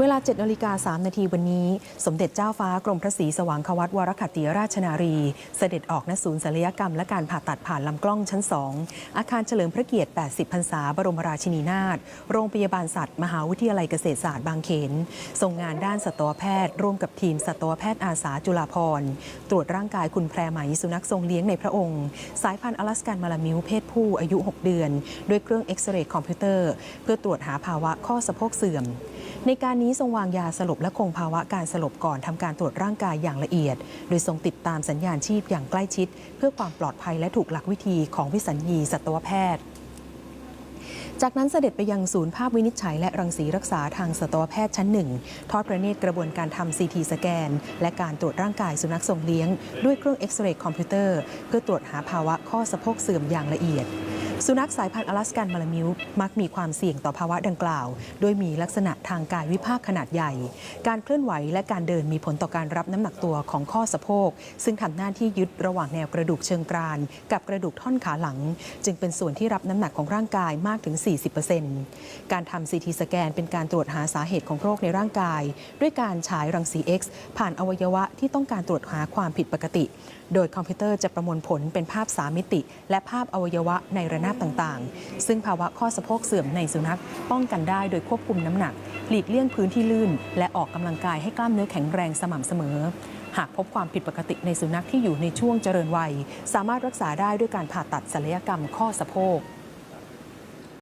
เวลา7นาฬิกา3นาทีวันนี้ สมเด็จเจ้าฟ้ากรมพระศรีสว่างควัตวรคัตติราชนารี เสด็จออกณศูนย์ศัลยกรรมและการผ่าตัดผ่านลำกล้องชั้น 2 อาคารเฉลิมพระเกียรติ 80 พรรษา บรมราชินีนาถโรงพยาบาลสัตว์ มหาวิทยาลัยเกษตรศาสตร์บางเขนส่งงานด้านสัตวแพทย์ ร่วมกับทีมสัตวแพทย์อาสาจุฬาภรณ์ตรวจร่างกายคุณแพรไหมสุนัขทรงเลี้ยงในพระองค์ สายพันธุ์อลาสกันมาลามิวเพศผู้อายุ 6 เดือน ด้วยเครื่องเอ็กซเรย์คอมพิวเตอร์ เพื่อตรวจหาภาวะข้อสะโพกเสื่อม ในการนี้ทรงวางยาสลบและคงภาวะการสลบก่อนทำการตรวจร่างกายอย่างละเอียด โดยทรงติดตามสัญญาณชีพอย่างใกล้ชิด เพื่อความปลอดภัยและถูกหลักวิธีของวิสัญญีสัตวแพทย์จากนั้นเสด็จไปยังศูนย์ภาพวินิจฉัยและรังสีรักษาทางสัตวแพทย์ชั้นหนึ่งทอดพระเนตรกระบวนการทำซีทีสแกน และการตรวจร่างกายสุนัขทรงเลี้ยง ด้วยเครื่องเอ็กซเรย์คอมพิวเตอร์ เพื่อตรวจหาภาวะข้อสะโพกเสื่อมอย่างละเอียด สุนัขสายพันธุ์อลาสกันมาลามิวมักมีความเสี่ยงต่อภาวะดังกล่าวโดยมีลักษณะทางกายวิภาคขนาดใหญ่ การเคลื่อนไหวและการเดินมีผลต่อการรับน้ำหนักตัวของข้อสะโพก ซึ่งทำหน้าที่ยึดระหว่างแนวกระดูกเชิงกราน กับกระดูกท่อนขาหลัง จึงเป็นส่วนที่รับน้ำหนักของร่างกายมากถึง 40%การทำซีทีสแกนเป็นการตรวจหาสาเหตุของโรคในร่างกาย ด้วยการฉายรังสี X ผ่านอวัยวะที่ต้องการตรวจหาความผิดปกติ โดยคอมพิวเตอร์จะประมวลผลเป็นภาพ3มิติ และภาพอวัยวะในระนาบต่างๆ ซึ่งภาวะข้อสะโพกเสื่อมในสุนัขป้องกันได้โดยควบคุมน้ำหนัก หลีกเลี่ยงพื้นที่ลื่น และออกกำลังกายให้กล้ามเนื้อแข็งแรงสม่ำเสมอ หากพบความผิดปกติในสุนัขที่อยู่ในช่วงเจริญวัย สามารถรักษาได้ด้วยการผ่าตัดศัลยกรรมข้อสะโพก